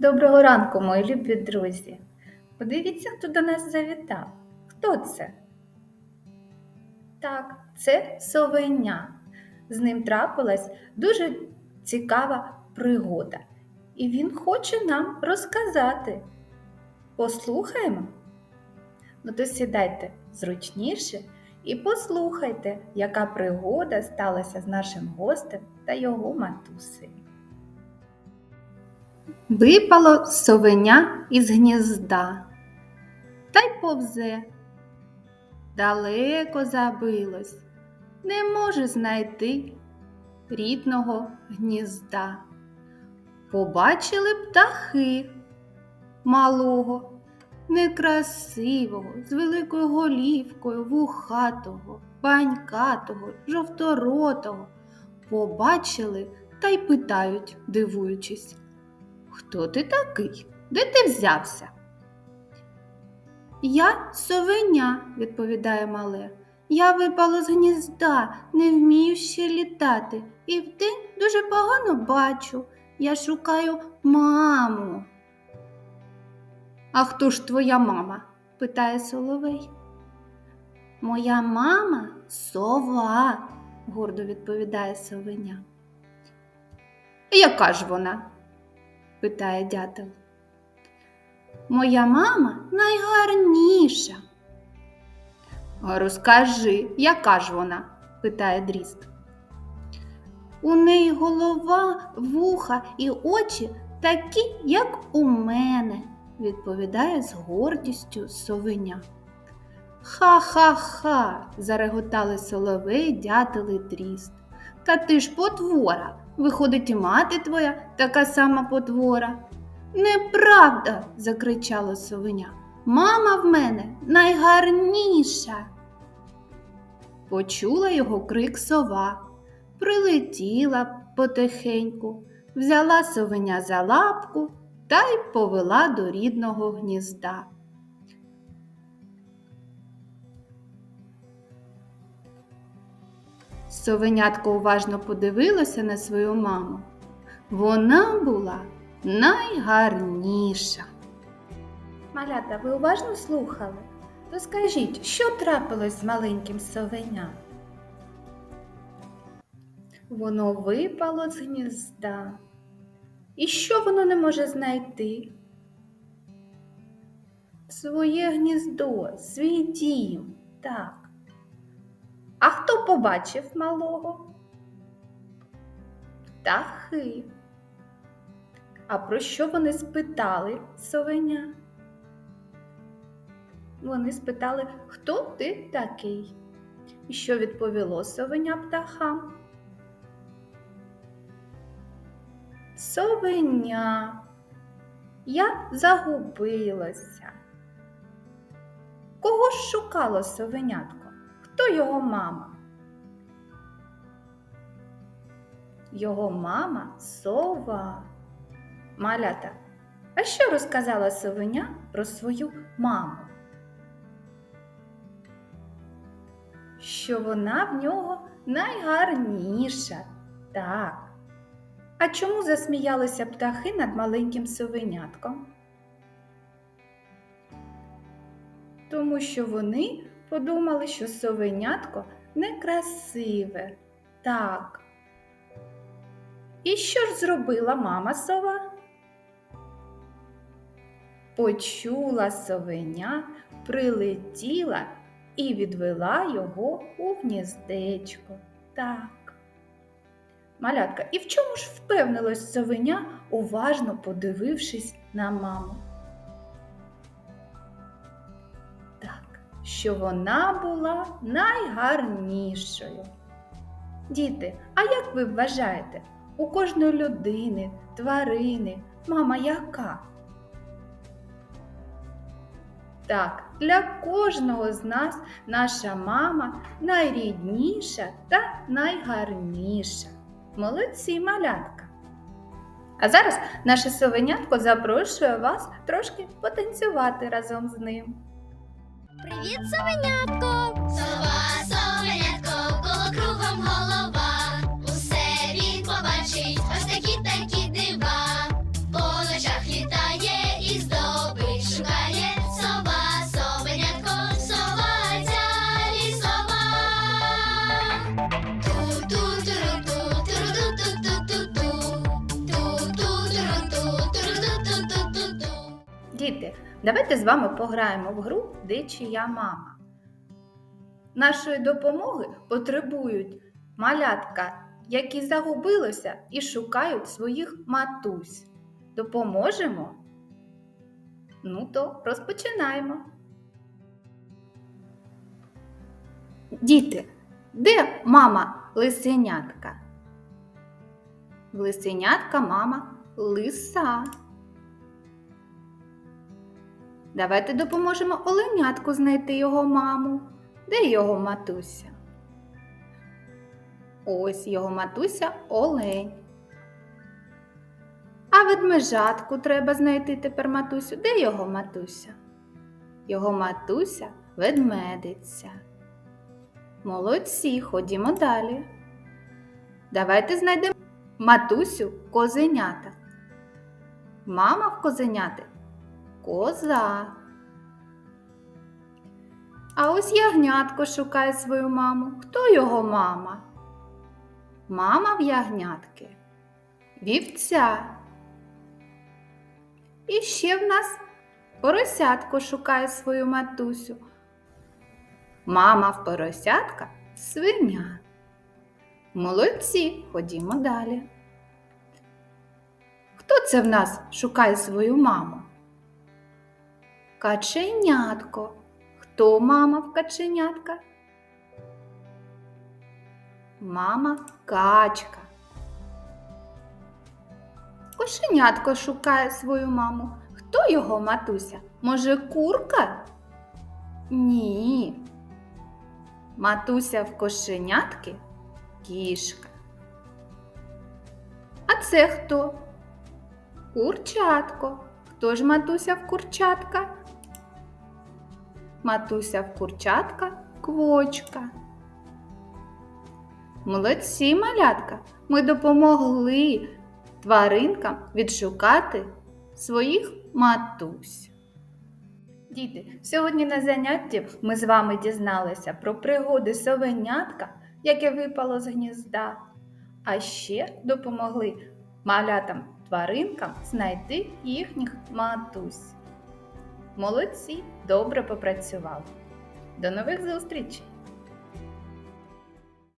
Доброго ранку, мої любі друзі. Подивіться, хто до нас завітав. Хто це? Так, це совеня. З ним трапилась дуже цікава пригода. І він хоче нам розказати. Послухаємо? Ну то сідайте зручніше і послухайте, яка пригода сталася з нашим гостем та його матусею. Випало совеня із гнізда, та й повзе. Далеко забилось, не може знайти рідного гнізда. Побачили птахи малого, некрасивого, з великою голівкою, вухатого, банькатого, жовторотого. Побачили та й питають, дивуючись. Хто ти такий? Де ти взявся? Я совеня, відповідає мале. Я випала з гнізда, не вмію ще літати, і вдень дуже погано бачу. Я шукаю маму. А хто ж твоя мама? питає соловей. Моя мама сова, гордо відповідає совеня. Яка ж вона? Питає дятел. Моя мама найгарніша. Розкажи, яка ж вона? питає дріст. У неї голова, вуха і очі такі, як у мене, відповідає з гордістю совеня. Ха-ха-ха, зареготали соловей, дятел і дріст. Та ти ж потвора. Виходить, і мати твоя така сама потвора. Неправда, закричала совеня. Мама в мене найгарніша. Почула його крик сова, прилетіла потихеньку, взяла совеня за лапку та й повела до рідного гнізда. Совенятко уважно подивилося на свою маму. Вона була найгарніша. Малята, ви уважно слухали? Розкажіть, що трапилось з маленьким совеням? Воно випало з гнізда. І що воно не може знайти? Своє гніздо, свій дім, так. А хто побачив малого? Птахи. А про що вони спитали совеня? Вони спитали, хто ти такий? І що відповіло совеня птахам? Совеня, я загубилася. Кого ж шукало совенятко? Його мама? Його мама сова. Малята. А що розказала совеня про свою маму? Що вона в нього найгарніша. Так. А чому засміялися птахи над маленьким совенятком? Тому що вони подумали, що совенятко некрасиве. Так. І що ж зробила мама сова? Почула совеня, прилетіла і відвела його у гніздечко. Так. Малятка, і в чому ж впевнилось совеня, уважно подивившись на маму? Що вона була найгарнішою. Діти, а як ви вважаєте, у кожної людини, тварини, мама яка? Так, для кожного з нас наша мама найрідніша та найгарніша. Молодці малятка. А зараз наше совенятко запрошує вас трошки потанцювати разом з ним. Привіт, совенятко! Діти, давайте з вами пограємо в гру Де чия мама. Нашої допомоги потребують малятка, які загубилися і шукають своїх матусь. Допоможемо? Ну то розпочинаємо. Діти, де мама лисенятка? В лисенятка мама лиса. Давайте допоможемо оленятку знайти його маму. Де його матуся? Ось його матуся олень. А ведмежатку треба знайти тепер матусю. Де його матуся? Його матуся ведмедиця. Молодці, ходімо далі. Давайте знайдемо матусю козенята. Мама в козеняти коза. А ось ягнятко шукає свою маму. Хто його мама? Мама в ягнятки. Вівця. І ще в нас поросятко шукає свою матусю. Мама в поросятка свиня. Молодці, ходімо далі. Хто це в нас шукає свою маму? Каченятко. Хто мама в каченятка? Мама качка. Кошенятко шукає свою маму. Хто його матуся? Може, курка? Ні. Матуся в кошенятки кішка. А це хто? Курчатко. Хто ж матуся в курчатка? Матуся в курчатка квочка. Молодці, малятка, ми допомогли тваринкам відшукати своїх матусь. Діти, сьогодні на занятті ми з вами дізналися про пригоди совенятка, яке випало з гнізда, а ще допомогли малятам тваринкам знайти їхніх матусь. Молодці, добре попрацювали. До нових зустрічей!